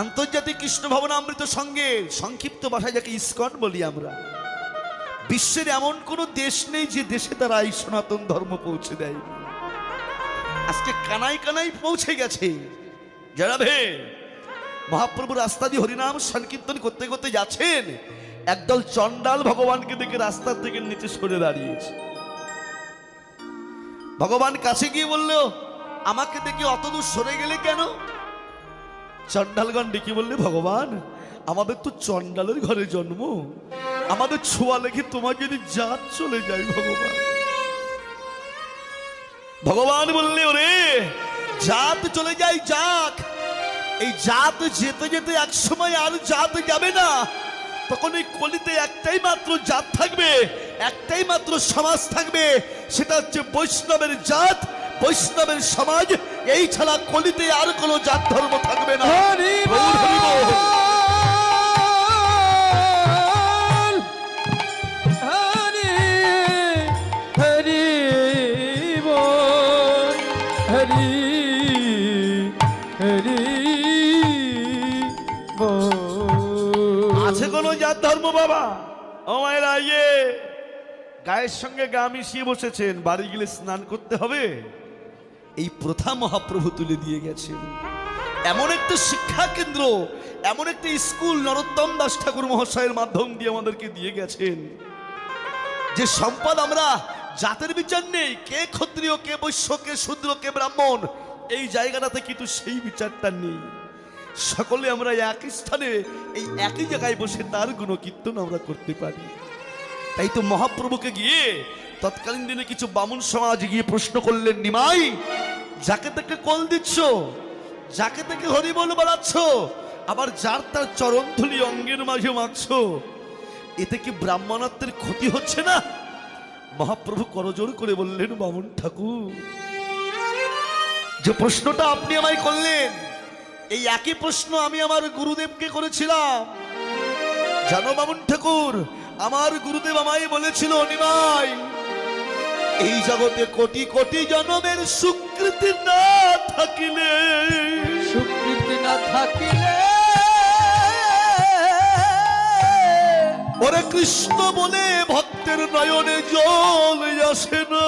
আন্তর্জাতিক কৃষ্ণ ভবনামৃত সঙ্গে সংক্ষিপ্ত ভাষায় যাকে ইস্কন বলি আমরা। বিশ্বের এমন কোনো দেশ নেই যে দেশে তারা এই সনাতন ধর্ম পৌঁছে দেয়। আজকে কানাই কানাই পৌঁছে গেছে। জানাবে মহাপ্রভু রাস্তা দিয়ে হরিনাম সংকীর্তন করতে করতে যাচ্ছেন, একদল চণ্ডাল ভগবানকে দেখে রাস্তার থেকে নিচে সরে দাঁড়িয়েছে। ভগবান কাছে গিয়ে বলল, আমাকে দেখে অত দূর সরে গেলে কেন? চণ্ডালগণ ডেকে বললে, ভগবান, আমাদের তো চণ্ডালের ঘরে জন্ম। আমাদের ছোঁয়া লেগে তোমার যদি জাত চলে যায়, ভগবান। ভগবান বললে, ওরে, জাত চলে যায় যাক। এই জাত যেতে যেতে এক সময় আর জাত যাবে না। তখন এই কলিতে একটাই মাত্র জাত থাকবে, একটাই মাত্র সমাজ থাকবে। সেটা হচ্ছে বৈষ্ণবের জাত, বৈষ্ণবের সমাজ এই ছাড়া কলিতে আর কোনো জাত ধর্ম থাকবে না। আছে কোনো জাত ধর্ম বাবা? ও মায়েরা ইয়ে গায়ের সঙ্গে গা মিশিয়ে বসেছেন। বাড়ি গেলে স্নান করতে হবে? এই প্রথা মহাপ্রভু তুলে দিয়ে গেছেন। এমন একটা শিক্ষা কেন্দ্র, এমন একটা স্কুল নরোত্তম দাস ঠাকুর মহাশয়ের মাধ্যম দিয়ে আমাদেরকে দিয়ে গেছেন। যে সম্পদ আমরা জাতের বিচার নেই, কে ক্ষত্রিয়, কে বৈশ্য, কে শূদ্র, কে ব্রাহ্মণ, এই জায়গাটাতে কিন্তু সেই বিচারটা নেই। সকলে আমরা একই স্থানে, এই একই জায়গায় বসে তার গুণ কীর্তন আমরা করতে পারি। তাই তো মহাপ্রভুকে গিয়ে তৎকালীন দিনে কিছু বামুন সমাজ গিয়ে প্রশ্ন করলেন, নিমাই, যাকে তাকে কল দিচ্ছ, যাকে তাকে হরিবল বাড়াচ্ছ আবার যার তার চরণ ধুলি অঙ্গের মাঝে মাখছ, এতে কি ব্রাহ্মণত্বের ক্ষতি হচ্ছে না? মহাপ্রভু করজোর করে বললেন, বামুন ঠাকুর, যে প্রশ্নটা আপনি আমায় করলেন, এই একই প্রশ্ন আমি আমার গুরুদেবকে করেছিলাম। জানো বামুন ঠাকুর আমার গুরুদেব আমায় বলেছিল নিমাই এই জগতে কোটি কোটি জনমের সুকৃতি না থাকিলে সুকৃতি না থাকিলে ওরে কৃষ্ণ বলে ভক্তের নয়নে জল আসে না।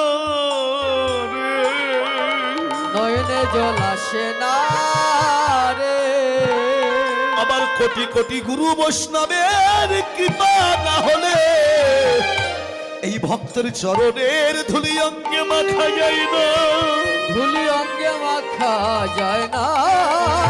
নয়নে জল আসে না রে আবার কোটি কোটি গুরু বৈষ্ণবের কৃপা না হলে এই ভক্তের চরণের ধুলি অঙ্গে মাখা যায় না। ধুলি অঙ্গে মাখা যায় না।